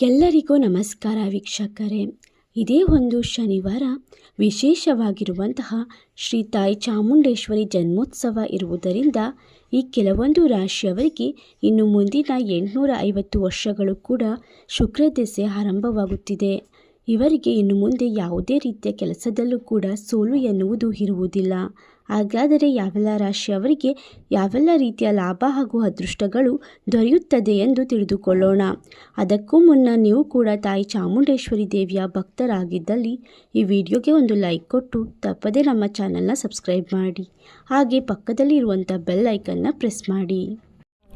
ಎಲ್ಲರಿಗೂ ನಮಸ್ಕಾರ ವೀಕ್ಷಕರೇ. ಇದೇ ಒಂದು ಶನಿವಾರ ವಿಶೇಷವಾಗಿರುವಂತಹ ಶ್ರೀ ತಾಯಿ ಚಾಮುಂಡೇಶ್ವರಿ ಜನ್ಮೋತ್ಸವ ಇರುವುದರಿಂದ ಈ ಕೆಲವೊಂದು ರಾಶಿಯವರಿಗೆ ಇನ್ನು ಮುಂದಿನ ಎಂಟುನೂರ ಐವತ್ತು ವರ್ಷಗಳು ಕೂಡ ಶುಕ್ರ ದೆಸೆ ಆರಂಭವಾಗುತ್ತಿದೆ. ಇವರಿಗೆ ಇನ್ನು ಮುಂದೆ ಯಾವುದೇ ರೀತಿಯ ಕೆಲಸದಲ್ಲೂ ಕೂಡ ಸೋಲು ಎನ್ನುವುದು ಇರುವುದಿಲ್ಲ. ಹಾಗಾದರೆ ಯಾವೆಲ್ಲ ರಾಶಿಯವರಿಗೆ ಯಾವೆಲ್ಲ ರೀತಿಯ ಲಾಭ ಹಾಗೂ ಅದೃಷ್ಟಗಳು ದೊರೆಯುತ್ತದೆ ಎಂದು ತಿಳಿದುಕೊಳ್ಳೋಣ. ಅದಕ್ಕೂ ಮುನ್ನ ನೀವು ಕೂಡ ತಾಯಿ ಚಾಮುಂಡೇಶ್ವರಿ ದೇವಿಯ ಭಕ್ತರಾಗಿದ್ದಲ್ಲಿ ಈ ವಿಡಿಯೋಗೆ ಒಂದು ಲೈಕ್ ಕೊಟ್ಟು ತಪ್ಪದೇ ನಮ್ಮ ಚಾನಲ್ನ ಸಬ್ಸ್ಕ್ರೈಬ್ ಮಾಡಿ. ಹಾಗೆ ಪಕ್ಕದಲ್ಲಿ ಇರುವಂಥ ಬೆಲ್ ಐಕನ್ನ ಪ್ರೆಸ್ ಮಾಡಿ.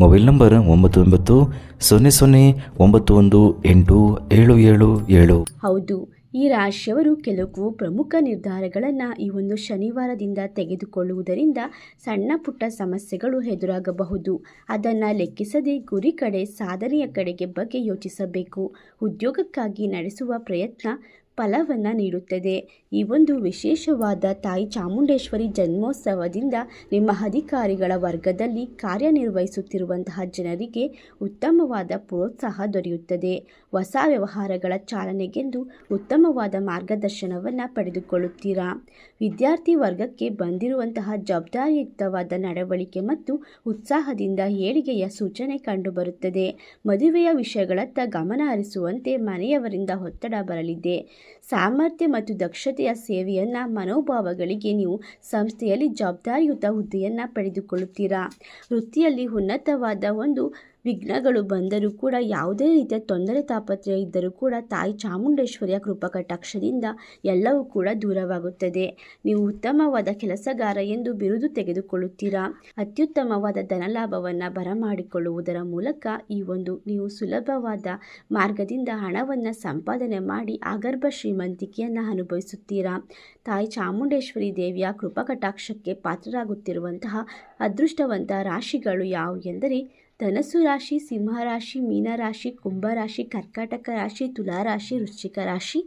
ಮೊಬೈಲ್ ನಂಬರ್ ಒಂಬತ್ತು ಒಂಬತ್ತು ಸೊನ್ನೆ ಸೊನ್ನೆ ಒಂಬತ್ತು ಒಂದು ಎಂಟು ಏಳು ಏಳು ಏಳು. ಹೌದು, ಈ ರಾಶಿಯವರು ಕೆಲವು ಪ್ರಮುಖ ನಿರ್ಧಾರಗಳನ್ನು ಈ ಒಂದು ಶನಿವಾರದಿಂದ ತೆಗೆದುಕೊಳ್ಳುವುದರಿಂದ ಸಣ್ಣ ಪುಟ್ಟ ಸಮಸ್ಯೆಗಳು ಎದುರಾಗಬಹುದು. ಅದನ್ನು ಲೆಕ್ಕಿಸದೆ ಗುರಿ ಕಡೆ, ಸಾಧನೆಯ ಕಡೆಗೆ ಬಗ್ಗೆ ಯೋಚಿಸಬೇಕು. ಉದ್ಯೋಗಕ್ಕಾಗಿ ನಡೆಸುವ ಪ್ರಯತ್ನ ಫಲವನ್ನು ನೀಡುತ್ತದೆ. ಈ ಒಂದು ವಿಶೇಷವಾದ ತಾಯಿ ಚಾಮುಂಡೇಶ್ವರಿ ಜನ್ಮೋತ್ಸವದಿಂದ ನಿಮ್ಮ ಅಧಿಕಾರಿಗಳ ವರ್ಗದಲ್ಲಿ ಕಾರ್ಯನಿರ್ವಹಿಸುತ್ತಿರುವಂತಹ ಜನರಿಗೆ ಉತ್ತಮವಾದ ಪ್ರೋತ್ಸಾಹ ದೊರೆಯುತ್ತದೆ. ಹೊಸ ವ್ಯವಹಾರಗಳ ಚಾಲನೆಗೆಂದು ಉತ್ತಮವಾದ ಮಾರ್ಗದರ್ಶನವನ್ನು ಪಡೆದುಕೊಳ್ಳುತ್ತೀರಾ? ವಿದ್ಯಾರ್ಥಿ ವರ್ಗಕ್ಕೆ ಬಂದಿರುವಂತಹ ಜವಾಬ್ದಾರಿಯುಕ್ತವಾದ ನಡವಳಿಕೆ ಮತ್ತು ಉತ್ಸಾಹದಿಂದ ಏಳಿಗೆಯ ಸೂಚನೆ ಕಂಡುಬರುತ್ತದೆ. ಮದುವೆಯ ವಿಷಯಗಳತ್ತ ಗಮನ ಹರಿಸುವಂತೆ ಮನೆಯವರಿಂದ ಒತ್ತಡ ಬರಲಿದೆ. ಸಾಮರ್ಥ್ಯ ಮತ್ತು ದಕ್ಷತೆಯ ಸೇವೆಯನ್ನು ಮನೋಭಾವಗಳಿಗೆ ನೀವು ಸಂಸ್ಥೆಯಲ್ಲಿ ಜವಾಬ್ದಾರಿಯುತ ಹುದ್ದೆಯನ್ನು ಪಡೆದುಕೊಳ್ಳುತ್ತೀರಾ? ವೃತ್ತಿಯಲ್ಲಿ ಉನ್ನತವಾದ ಒಂದು ವಿಘ್ನಗಳು ಬಂದರೂ ಕೂಡ ಯಾವುದೇ ರೀತಿಯ ತೊಂದರೆ ತಾಪತ್ರಯ ಇದ್ದರೂ ಕೂಡ ತಾಯಿ ಚಾಮುಂಡೇಶ್ವರಿಯ ಕೃಪಕಟಾಕ್ಷದಿಂದ ಎಲ್ಲವೂ ಕೂಡ ದೂರವಾಗುತ್ತದೆ. ನೀವು ಉತ್ತಮವಾದ ಕೆಲಸಗಾರ ಎಂದು ಬಿರುದು ತೆಗೆದುಕೊಳ್ಳುತ್ತೀರಾ? ಅತ್ಯುತ್ತಮವಾದ ಧನಲಾಭವನ್ನು ಬರಮಾಡಿಕೊಳ್ಳುವುದರ ಮೂಲಕ ಈ ಒಂದು ನೀವು ಸುಲಭವಾದ ಮಾರ್ಗದಿಂದ ಹಣವನ್ನು ಸಂಪಾದನೆ ಮಾಡಿ ಆಗರ್ಭ ಶ್ರೀಮಂತಿಕೆಯನ್ನು ಅನುಭವಿಸುತ್ತೀರಾ? ತಾಯಿ ಚಾಮುಂಡೇಶ್ವರಿ ದೇವಿಯ ಕೃಪಕಟಾಕ್ಷಕ್ಕೆ ಪಾತ್ರರಾಗುತ್ತಿರುವಂತಹ ಅದೃಷ್ಟವಂತ ರಾಶಿಗಳು ಯಾವು ಎಂದರೆ ಧನಸ್ಸು ರಾಶಿ ಸಿಂಹರಾಶಿ ಮೀನರಾಶಿ ಕುಂಭರಾಶಿ ಕರ್ಕಾಟಕ ರಾಶಿ ತುಲಾರಾಶಿ ವೃಶ್ಚಿಕ ರಾಶಿ,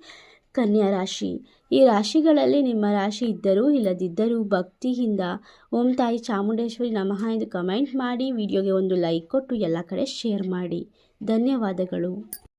ಕನ್ಯಾ ರಾಶಿ. ಈ ರಾಶಿಗಳಲ್ಲಿ ನಿಮ್ಮ ರಾಶಿ ಇದ್ದರೂ ಇಲ್ಲದಿದ್ದರೂ ಭಕ್ತಿಯಿಂದ ಓಂ ತಾಯಿ ಚಾಮುಂಡೇಶ್ವರಿ ನಮಃ ಎಂದು ಕಮೆಂಟ್ ಮಾಡಿ, ವಿಡಿಯೋಗೆ ಒಂದು ಲೈಕ್ ಕೊಟ್ಟು ಎಲ್ಲ ಕಡೆ ಶೇರ್ ಮಾಡಿ. ಧನ್ಯವಾದಗಳು.